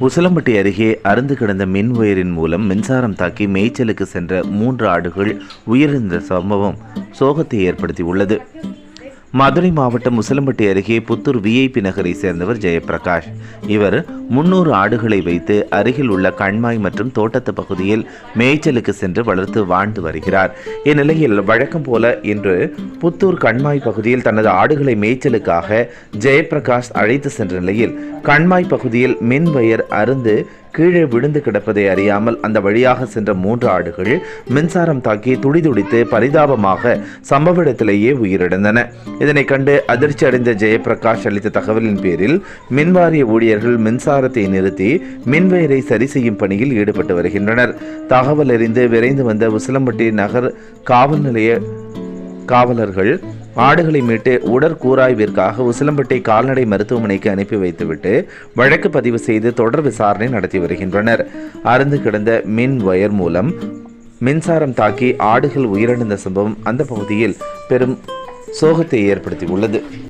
உசிலம்பட்டி அருகே அருந்து கிடந்த மின் உயரின் மூலம் மின்சாரம் தாக்கி மேய்ச்சலுக்கு சென்ற மூன்று ஆடுகள் உயிரிழந்த சம்பவம் சோகத்தை ஏற்படுத்தியுள்ளது. மதுரை மாவட்டம் முசலம்பட்டி அருகே புத்தூர் விஐபி நகரை சேர்ந்தவர் ஜெயபிரகாஷ். இவர் முன்னூறு ஆடுகளை வைத்து அருகில் உள்ள கண்மாய் மற்றும் தோட்டத்து பகுதியில் மேய்ச்சலுக்கு சென்று வளர்த்து வாழ்ந்து வருகிறார். இந்நிலையில் வழக்கம் போல இன்று புத்தூர் கண்மாய் பகுதியில் தனது ஆடுகளை மேய்ச்சலுக்காக ஜெயபிரகாஷ் அழைத்து சென்ற நிலையில் கண்மாய் பகுதியில் மின் வயர் அருந்து கீழே விழுந்து கிடப்பதை அறியாமல் அந்த வழியாக சென்ற மூன்று ஆடுகள் மின்சாரம் தாக்கி துடிதுடித்து பரிதாபமாக சம்பவ இடத்திலேயே உயிரிழந்தன. இதனை கண்டு அதிர்ச்சி அடைந்த ஜெயபிரகாஷ் அளித்த தகவலின் பேரில் மின்வாரிய ஊழியர்கள் மின்சாரத்தை நிறுத்தி மின்வயரை சரி செய்யும் பணியில் ஈடுபட்டு வருகின்றனர். தகவல் அறிந்து விரைந்து வந்த உசிலம்பட்டி நகர் காவல் நிலைய காவலர்கள் ஆடுகளை மீட்டு உடற்கூராய்விற்காக உசிலம்பட்டி கால்நடை மருத்துவமனைக்கு அனுப்பி வைத்துவிட்டு வழக்கு பதிவு செய்து தொடர் விசாரணை நடத்தி வருகின்றனர். அருந்து கிடந்த மின் வயர் மூலம் மின்சாரம் தாக்கி ஆடுகள் உயிரிழந்த சம்பவம் அந்த பகுதியில் பெரும் சோகத்தை ஏற்படுத்தியுள்ளது.